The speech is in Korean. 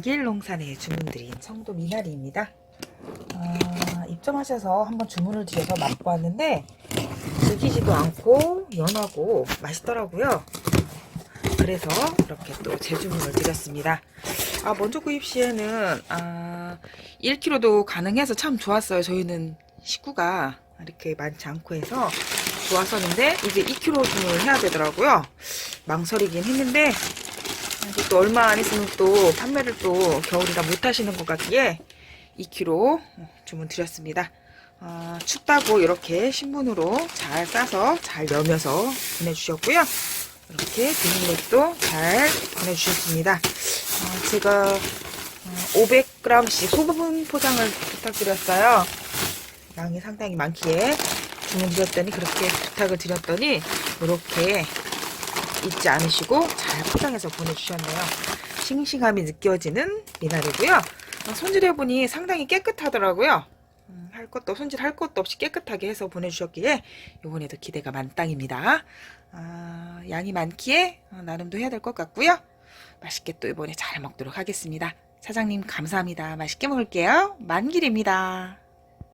길농산에 주문드린 청도 미나리입니다. 아, 입점하셔서 한번 주문을 드려서 맛보았는데 질기지도 않고 연하고 맛있더라고요. 그래서 이렇게 또 재주문을 드렸습니다. 아, 먼저 구입 시에는 아, 1kg도 가능해서 참 좋았어요. 저희는 식구가 이렇게 많지 않고 해서 좋았었는데 이제 2kg 주문을 해야 되더라고요. 망설이긴 했는데 이제 또 얼마 안 있으면 또 판매를 또 겨울이라 못 하시는 것 같기에 2kg 주문 드렸습니다. 아, 춥다고 이렇게 신문으로 잘 싸서 잘 여며서 보내주셨고요. 이렇게 비닐렉도 잘 보내주셨습니다. 아, 제가 500g씩 소부분 포장을 부탁드렸어요. 양이 상당히 많기에 주문 드렸더니 그렇게 부탁을 드렸더니 이렇게 잊지 않으시고 잘 포장해서 보내주셨네요. 싱싱함이 느껴지는 미나리고요. 어, 손질해보니 상당히 깨끗하더라고요. 음, 할 것도 손질 할 것도 없이 깨끗하게 해서 보내주셨기에 이번에도 기대가 만땅입니다. 아, 양이 많기에 어, 나름도 해야 될 것 같고요. 맛있게 또 이번에 잘 먹도록 하겠습니다. 사장님 감사합니다. 맛있게 먹을게요. 만길입니다.